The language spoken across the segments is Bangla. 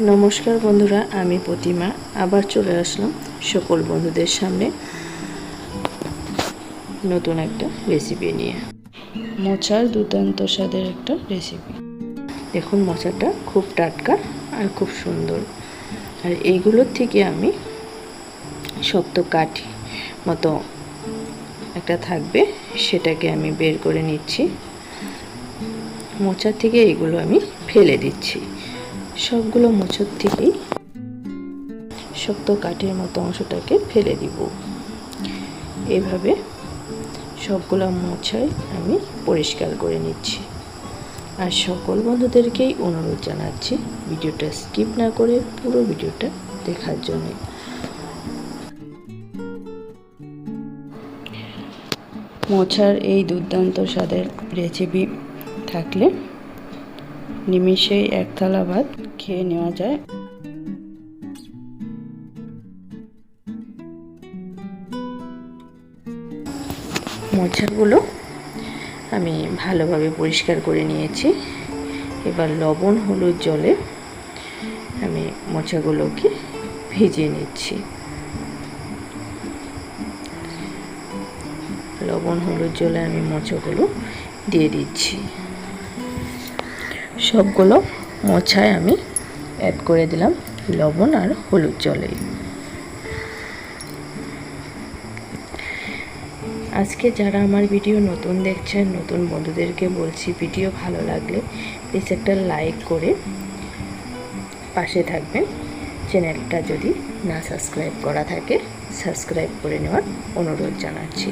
নমস্কার বন্ধুরা, আমি প্রতিমা। আবার চলে আসলাম সকল বন্ধুদের সামনে নতুন একটা রেসিপি নিয়ে। মোচার দুর্দান্ত স্বাদের একটা রেসিপি দেখুন, মোচাটা খুব টাটকা আর খুব সুন্দর। আর এইগুলোর থেকে আমি শক্ত কাঠি মতো একটা থাকবে, সেটাকে আমি বের করে নিচ্ছি। মোচার থেকে এইগুলো আমি ফেলে দিচ্ছি। সবগুলো মোচর থেকেই শক্ত কাঠের মতো অংশটাকে ফেলে দিব। এভাবে সবগুলো মোছাই আমি পরিষ্কার করে নিচ্ছি। আর সকল বন্ধুদেরকেই অনুরোধ জানাচ্ছি ভিডিওটা স্কিপ না করে পুরো ভিডিওটা দেখার জন্য। মোছার এই দুর্দান্ত স্বাদের রেসিপি থাকলে নিমিষেই এক থালা ভাত খেয়ে নেওয়া যায়। মোচাগুলো আমি ভালোভাবে পরিষ্কার করে নিয়েছি। এবার লবণ, হলুদ জলে আমি মোচাগুলোকে ভিজিয়ে নিচ্ছি। লবণ, হলুদ জলে আমি মোচাগুলো দিয়ে দিচ্ছি। সবগুলো মোছায় আমি অ্যাড করে দিলাম লবণ আর হলুদ জলে। আজকে যারা আমার ভিডিও নতুন দেখছেন, নতুন বন্ধুদেরকে বলছি ভিডিও ভালো লাগলে প্লিজ একটা লাইক করে পাশে থাকবেন। চ্যানেলটা যদি না সাবস্ক্রাইব করা থাকে সাবস্ক্রাইব করে নেওয়ার অনুরোধ জানাচ্ছি।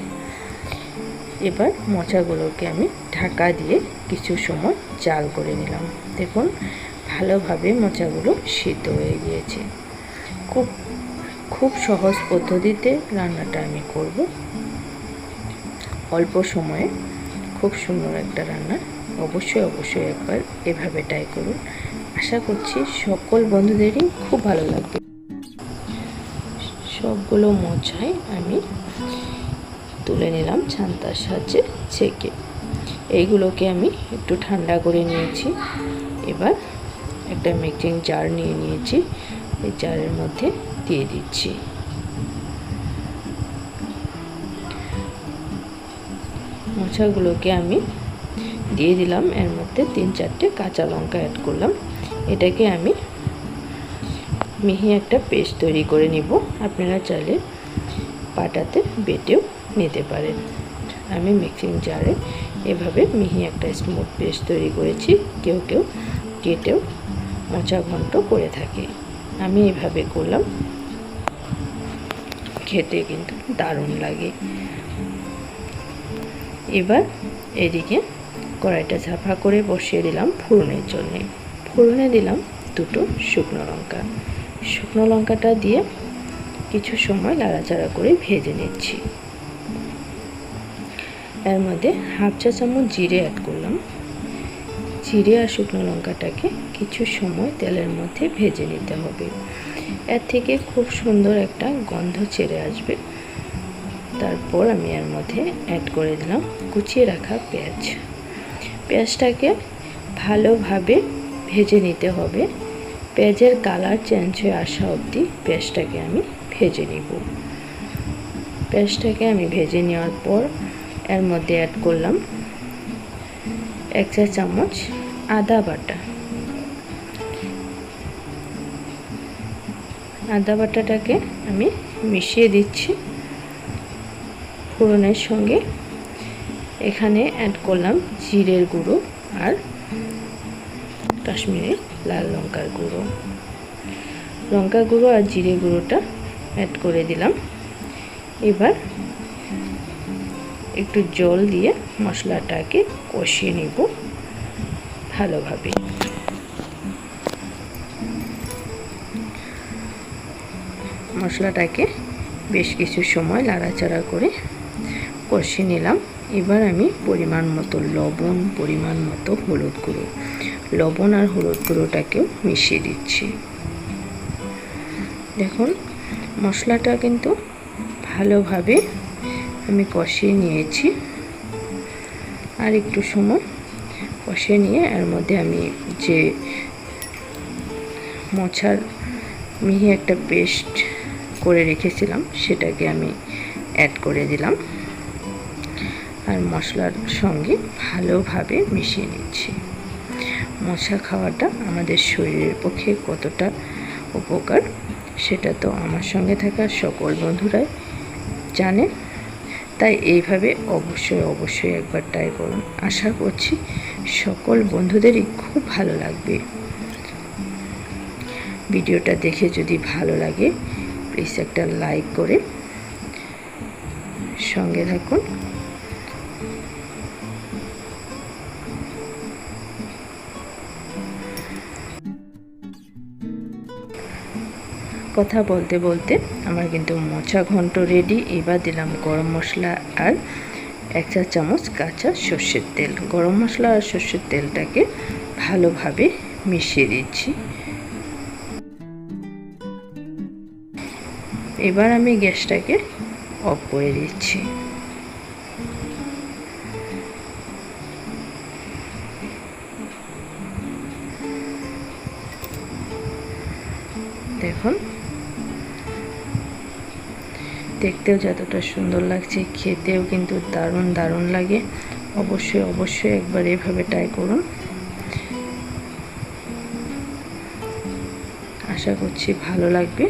এবার মোচাগুলোকে আমি ঢাকা দিয়ে কিছু সময় জাল করে নিলাম। দেখুন ভালোভাবে মোচাগুলো সিদ্ধ হয়ে গিয়েছে। খুব খুব সহজ পদ্ধতিতে রান্নাটা আমি করব। অল্প সময়ে খুব সুন্দর একটা রান্না অবশ্যই অবশ্যই একবার এভাবে ট্রাই করুন। আশা করছি সকল বন্ধুদেরই খুব ভালো লাগবে। সবগুলো মোচাই আমি তুলে নিলাম ছান্তার সাহায্যে ছেঁকে। এইগুলোকে আমি একটু ঠান্ডা করে নিয়েছি। এবার একটা মিক্সিং জার নিয়ে নিয়েছি। এই জারের মধ্যে দিয়ে দিচ্ছি। মোচাগুলোকে আমি দিয়ে দিলাম। এর মধ্যে তিন চারটে কাঁচা লঙ্কা অ্যাড করলাম। এটাকে আমি মিহি একটা পেস্ট তৈরি করে নিব। আপনারা চাইলে পাটাতে বেটেও নিতে পারেন। আমি মিক্সিং জারে এভাবে মিহি একটা স্মুথ পেস্ট তৈরি করেছি। কেউ কেউ কেটেও মোচা ঘন্ট করে থাকে। আমি এভাবে করলাম। খেতে কিন্তু দারুণ লাগে। এবার এদিকে কড়াইটা ঝাফা করে বসিয়ে দিলাম ফোড়নের জন্যে। ফোড়নে দিলাম দুটো শুকনো লঙ্কা। শুকনো লঙ্কাটা দিয়ে কিছু সময় লাড়াচাড়া করে ভেজে নিচ্ছি। এর মধ্যে হাফ চা চামচ জিরে অ্যাড করলাম। জিরে আর শুকনো লঙ্কাটাকে কিছু সময় তেলের মধ্যে ভেজে নিতে হবে। এর থেকে খুব সুন্দর একটা গন্ধ ছেড়ে আসবে। তারপর আমি এর মধ্যে অ্যাড করে দিলাম কুচিয়ে রাখা পেঁয়াজ। পেঁয়াজটাকে ভালোভাবে ভেজে নিতে হবে। পেঁয়াজের কালার চেঞ্জ হয়ে আসা অবধি পেঁয়াজটাকে আমি ভেজে নিব। পেঁয়াজটাকে আমি ভেজে নেওয়ার পর এর মধ্যে অ্যাড করলাম এক চা চামচ আদা বাটা। আদা বাটাটাকে আমি মিশিয়ে দিচ্ছি ফোড়নের সঙ্গে। এখানে অ্যাড করলাম জিরের গুঁড়ো আর কাশ্মীরি লাল লঙ্কার গুঁড়ো। লঙ্কা গুঁড়ো আর জিরে গুঁড়োটা অ্যাড করে দিলাম। এবার একটু জল দিয়ে মশলাটাকে কষিয়ে নিব। ভালোভাবে। মশলাটাকে বেশ কিছু সময় লাড়াচাড়া করে কষিয়ে নিলাম। এবার আমি পরিমাণ মতো লবণ, পরিমাণ মতো হলুদ গুঁড়ো। লবণ আর হলুদ গুঁড়োটাকেও মিশিয়ে দিচ্ছি। দেখুন, মশলাটা কিন্তু ভালোভাবে আমি কষিয়ে নিয়েছি। আর একটু সময় কষিয়ে নিয়ে এর মধ্যে আমি যে মোছার মিহি একটা পেস্ট করে রেখেছিলাম, সেটাকে আমি অ্যাড করে দিলাম। আর মশলার সঙ্গে ভালোভাবে মিশিয়ে নিচ্ছি। মশা খাওয়াটা আমাদের শরীরের পক্ষে কতটা উপকার, সেটা তো আমার সঙ্গে থাকা সকল বন্ধুরাই জানে। তাই এইভাবে অবশ্যই অবশ্যই একবার ট্রাই করুন। আশা করছি সকল বন্ধুদেরই খুব ভালো লাগবে। ভিডিওটা দেখে যদি ভালো লাগে প্লিজ একটা লাইক করে সঙ্গে থাকুন। কথা বলতে বলতে আমার কিন্তু মোচা ঘন্ট রেডি এবার দিলাম গরম মশলা আর এক চা চামচ কাঁচা সর্ষের তেল। গরম মশলা আর সর্ষের তেলটাকে ভালোভাবে মিশিয়ে দিচ্ছি। এবার আমি গ্যাসটাকে অফ করে দিচ্ছি। দেখুন দেখতেও যতটা সুন্দর লাগছে, খেতেও কিন্তু দারুণ দারুণ লাগে। অবশ্যই অবশ্যই একবার এভাবে ট্রাই করুন। আশা করছি ভালো লাগবে।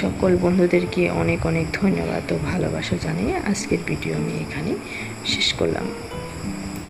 সকল বন্ধুদেরকে অনেক অনেক ধন্যবাদ ও ভালোবাসা জানিয়ে আজকের ভিডিও আমি এখানে শেষ করলাম।